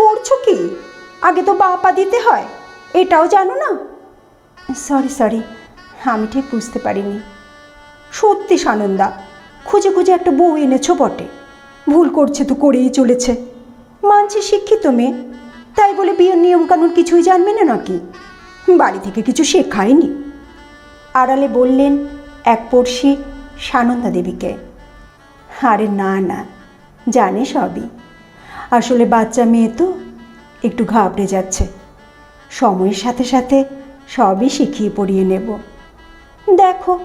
করছ কি? আগে তো বাপা দিতে হয়, এটাও জানো না? সরি সরি, আমি ঠিক বুঝতে পারিনি। সত্যি, সানন্দা, খুঁজে খুঁজে একটা বউ এনেছো বটে। ভুল করছে তো করেই চলেছে। মানছি শিক্ষিত মেয়ে, তাই বলে বিয়ের নিয়মকানুন কিছুই জানবে না নাকি? বাড়ি থেকে কিছু শেখায়নি। আড়ালে বললেন, এক পড়শি সানন্দা দেবীকে। আরে না না, জানে সবই। আসলে বাচ্চা মেয়ে তো একটু ঘাবড়ে যাচ্ছে। সময়ের সাথে সাথে সবই শিখিয়ে পড়িয়ে নেব। দেখো,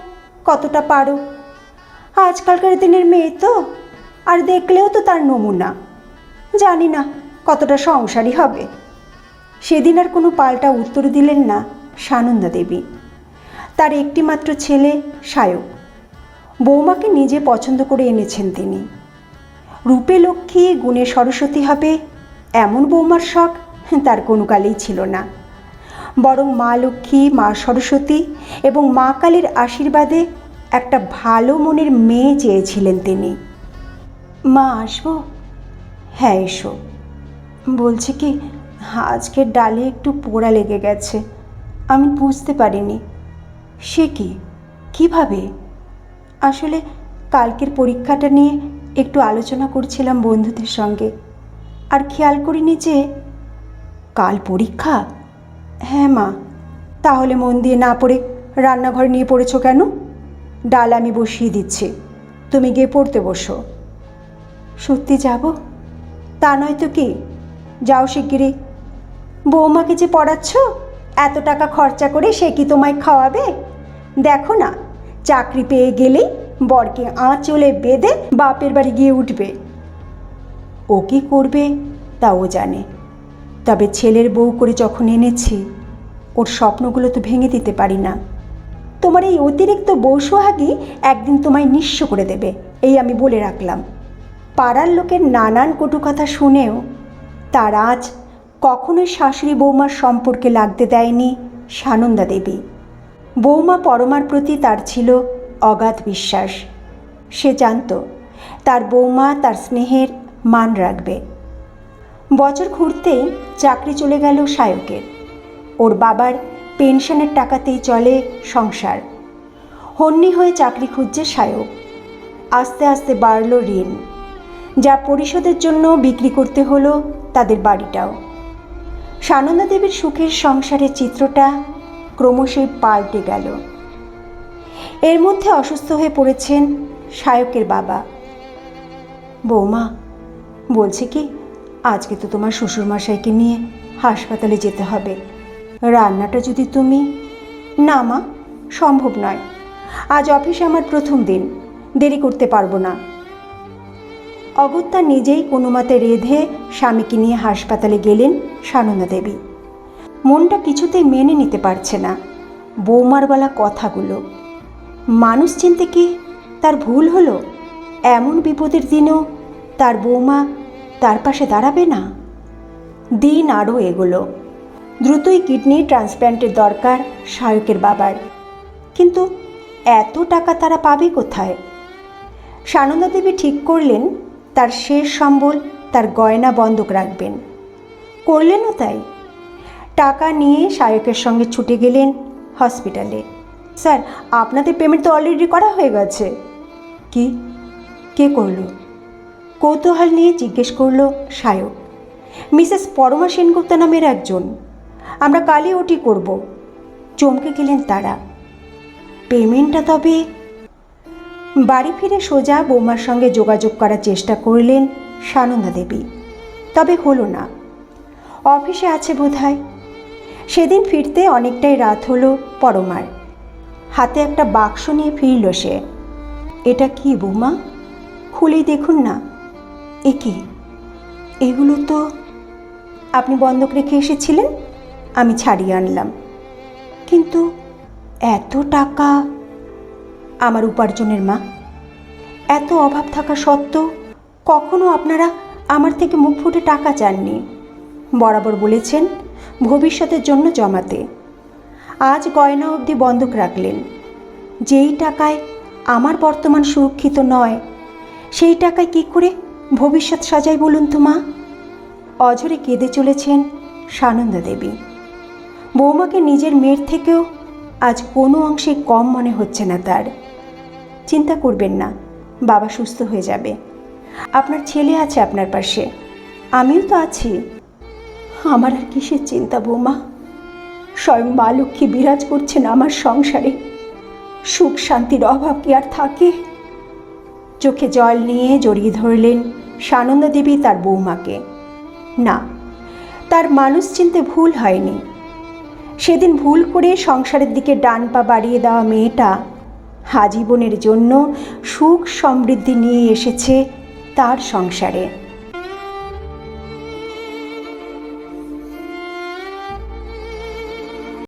কতটা পারো। আজকালকার দিনের মেয়ে তো আর দেখলেও তো তার নমুনা। জানি না কতটা সংসারী হবে। সেদিন আর কোনো পাল্টা উত্তর দিলেন না সানন্দা দেবী। তার একটিমাত্র ছেলে সায়ক। বৌমাকে নিজে পছন্দ করে এনেছেন তিনি। রূপে লক্ষ্মী, গুণে সরস্বতী হবে, এমন বৌমার শখ তার কোনো কালেই ছিল না। বরং মা লক্ষ্মী, মা সরস্বতী এবং মা কালীর আশীর্বাদে একটা ভালো মনের মেয়ে চেয়েছিলেন তিনি। মা, আসব? হ্যাঁ এসো। বলছি কি, আজকের ডালে একটু পোড়া লেগে গেছে। আমি বুঝতে পারিনি। সে কি? কীভাবে? আসলে কালকের পরীক্ষাটা নিয়ে একটু আলোচনা করছিলাম বন্ধুদের সঙ্গে। আর খেয়াল করিনি যে কাল পরীক্ষা? হ্যাঁ মা। তাহলে মন দিয়ে না পড়ে রান্নাঘর নিয়ে পড়েছো কেন? ডাল আমি বসিয়ে দিচ্ছি। তুমি গিয়ে পড়তে বসো। সত্যি যাব? তা নয় তো কি? যাও শিগগিরই। বৌমাকে যে পড়াচ্ছ? এত টাকা খরচা করে সে কি তোমায় খাওয়াবে? দেখো না, চাকরি পেয়ে গেলেই বরকে আঁচলে বেঁধে বাপের বাড়ি গিয়ে উঠবে। ও কি করবে তা ও জানে। তবে ছেলের বউ করে যখন এনেছি, ওর স্বপ্নগুলো তো ভেঙে দিতে পারি না। তোমার এই অতিরিক্ত বৌসুহাগি একদিন তোমায় নিঃস্ব করে দেবে, এই আমি বলে রাখলাম। পাড়ার লোকের নানান কটু কথা শুনেও তার আজ কখনোই শাশুড়ি বৌমার সম্পর্কে লাগতে দেয়নি সানন্দা দেবী। বৌমা পরমার প্রতি তার ছিল অগাধ বিশ্বাস। সে জানত তার বৌমা তার স্নেহের মান রাখবে। বছর ঘুরতেই চাকরি চলে গেল সায়কের। ওর বাবার পেনশনের টাকাতেই চলে সংসার। হন্যি হয়ে চাকরি খুঁজছে সায়ক। আস্তে আস্তে বাড়ল ঋণ। যা পরিশোধের জন্য বিক্রি করতে হলো তাদের বাড়িটাও। সানন্দা দেবীর সুখের সংসারের চিত্রটা ক্রমশই পাল্টে গেল। এর মধ্যে অসুস্থ হয়ে পড়েছেন সায়কের বাবা। বৌমা, বলছি কি, আজকে তো তোমার শ্বশুরমশাইকে নিয়ে হাসপাতালে যেতে হবে। রান্নাটা যদি তুমি, না মা, সম্ভব নয়। আজ অফিসে আমার প্রথম দিন, দেরি করতে পারব না। অগত্যা নিজেই কোনো মতে রেধে স্বামীকে নিয়ে হাসপাতালে গেলেন সানন্দা দেবী। মনটা কিছুতেই মেনে নিতে পারছে না। বৌমার বলা কথাগুলো মানুষ চিনতে কি তার ভুল হলো? এমন বিপদের দিনেও তার বৌমা তার পাশে দাঁড়াবে না? দিন আরও এগোলো। দ্রুতই কিডনি ট্রান্সপ্ল্যান্টের দরকার শায়কের বাবার। কিন্তু এত টাকা তারা পাবে কোথায়? সানন্দা দেবী ঠিক করলেন, তার শেষ সম্বল তার গয়না বন্ধক রাখবেন। করলেনও তাই। টাকা নিয়ে শায়কের সঙ্গে ছুটে গেলেন হসপিটালে। স্যার, আপনাদের পেমেন্ট তো অলরেডি করা হয়ে গেছে। কি? কে করল? কৌতূহল নিয়ে জিজ্ঞেস করল সায়ক মিসেস পরমা সেনগুপ্ত নামের একজন। আমরা কালই ওটি করব। চমকে গেলেন তারা। পেমেন্টটা তবে বাড়ি ফিরে সোজা বৌমার সঙ্গে যোগাযোগ করার চেষ্টা করলেন সানন্দা দেবী। তবে হলো না। অফিসে আছে বোধহয়। সেদিন ফিরতে অনেকটাই রাত হলো পরমার। হাতে একটা বাক্স নিয়ে ফিরল সে। এটা কি বৌমা? খুলেই দেখুন না। এ কি? এগুলো তো আপনি বন্ধক রেখে এসেছিলেন? আমি ছাড়িয়ে আনলাম। কিন্তু এত টাকা আমার উপার্জনের মা। এত অভাব থাকা সত্ত্বেও কখনো আপনারা আমার থেকে মুখ ফুটে টাকা চাননি। বরাবর বলেছেন, ভবিষ্যতের জন্য জমাতে। আজ গয়না অবধি বন্ধক রাখলেন। যেই টাকায় আমার বর্তমান সুরক্ষিত নয়, সেই টাকায় কি করে ভবিষ্যৎ সাজাই বলুন তো মা? অঝরে কেঁদে চলেছেন সানন্দা দেবী। বৌমাকে নিজের মেয়ের থেকেও আজ কোনো অংশে কম মনে হচ্ছে না তার। চিন্তা করবেন না, বাবা সুস্থ হয়ে যাবে। আপনার ছেলে আছে আপনার পাশে, আমিও তো আছি। আমার আর কিসের চিন্তা বৌমা? স্বয়ং মা লক্ষ্মী বিরাজ করছেন আমার সংসারে। সুখ শান্তির অভাব কি আর থাকে? চোখে জল নিয়ে জড়িয়ে ধরলেন সানন্দা দেবী তার বৌমাকে। না, তার মানুষ চিনতে ভুল হয়নি। সেদিন ভুল করে সংসারের দিকে ডান পা বাড়িয়ে দেওয়া মেয়েটা আজীবনের জন্য সুখ সমৃদ্ধি নিয়ে এসেছে তার সংসারে।